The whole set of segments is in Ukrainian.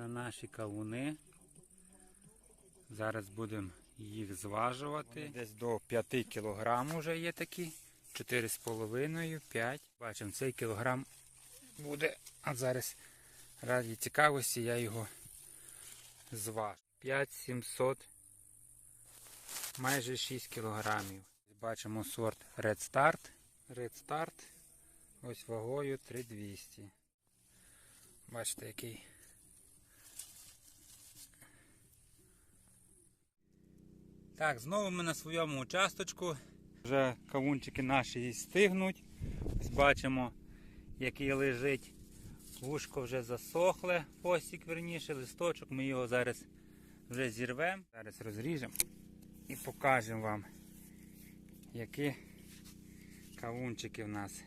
на наші кавуни. Зараз будемо їх зважувати. Десь до 5 кг вже є такі. 4,5, 5. Бачимо, цей кілограм буде. А зараз раді цікавості я його зважу. 5700, майже 6 кілограмів. Бачимо сорт Red Start. Red Start. Ось вагою 3200. Бачите, який. Так, знову ми на своєму участочку. Вже кавунчики наші стигнуть. Ось бачимо, який лежить. Вушко вже засохле, хвостик верніше, листочок. Ми його зараз вже зірвемо. Зараз розріжемо і покажемо вам, які кавунчики в нас.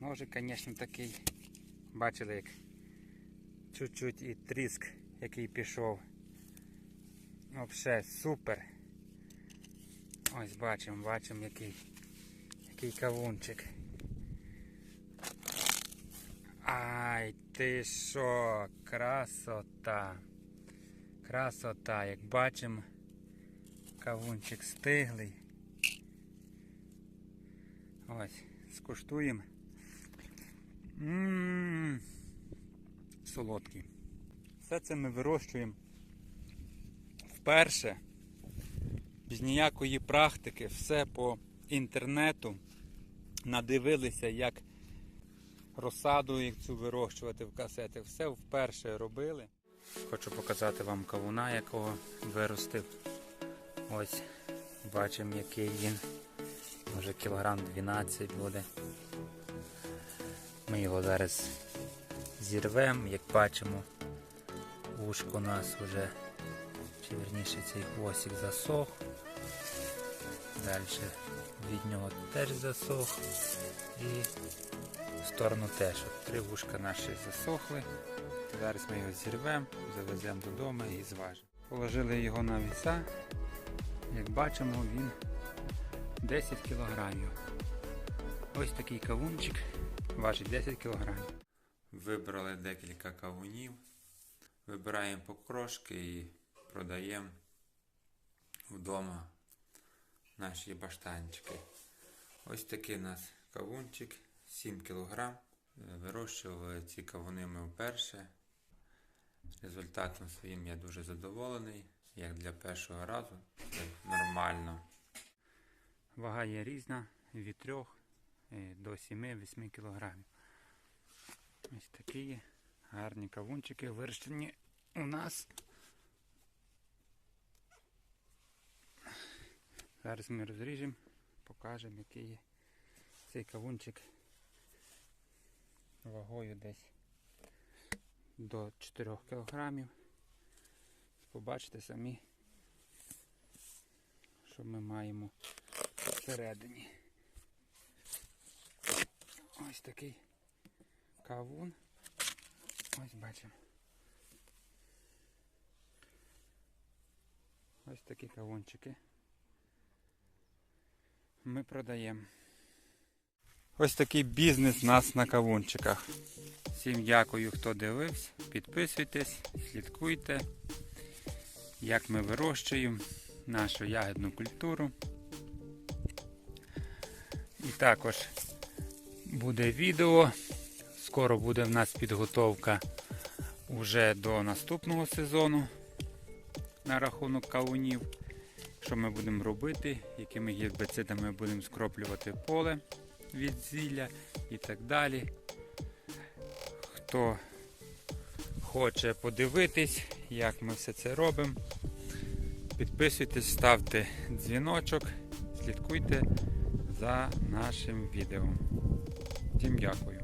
Може, звісно, такий. Бачили, як чуть-чуть і тріск, який пішов. Взагалі супер. Ось бачимо, бачимо, який, який кавунчик. Ай, ти що, красота. Красота, як бачимо, кавунчик стиглий. Ось, скуштуємо. Ммм, солодкий. Все це ми вирощуємо вперше, без ніякої практики, все по інтернету. Надивилися, як розсаду як цю вирощувати в касети. Все вперше робили. Хочу показати вам кавуна, якого виростив. Ось бачимо, який він. Може кілограм 12 буде. Ми його зараз зірвемо, як бачимо, вушко у нас вже, верніше цей хвостик засох. Далі від нього теж засох. І в сторону теж. От Три вушка наші засохли. Зараз ми його зірвемо, завеземо додому і зважимо. Положили його на віса. Як бачимо, він 10 кілограмів. Ось такий кавунчик важить 10 кілограмів. Вибрали декілька кавунів. Вибираємо покрошки і продаємо вдома наші баштанчики. Ось такий у нас кавунчик, 7 кг. Вирощували ці кавуни ми вперше. Результатом своїм я дуже задоволений. Як для першого разу, це нормально. Вага є різна від 3 до 7-8 кг. Ось такі гарні кавунчики вирощені у нас. Зараз ми розріжемо, покажемо, який є цей кавунчик вагою десь до 4 кг. Побачите самі, що ми маємо всередині. Ось такий кавун. Ось бачимо. Ось такі кавунчики. Ми продаємо. Ось такий бізнес у нас на кавунчиках. Всім дякую, хто дивився. Підписуйтесь, слідкуйте, як ми вирощуємо нашу ягідну культуру. І також буде відео. Скоро буде в нас підготовка вже до наступного сезону на рахунок кавунів. Що ми будемо робити, якими гербицидами будемо скроплювати поле від зілля і так далі. Хто хоче подивитись, як ми все це робимо, підписуйтесь, ставте дзвіночок, слідкуйте за нашим відео. Всім дякую.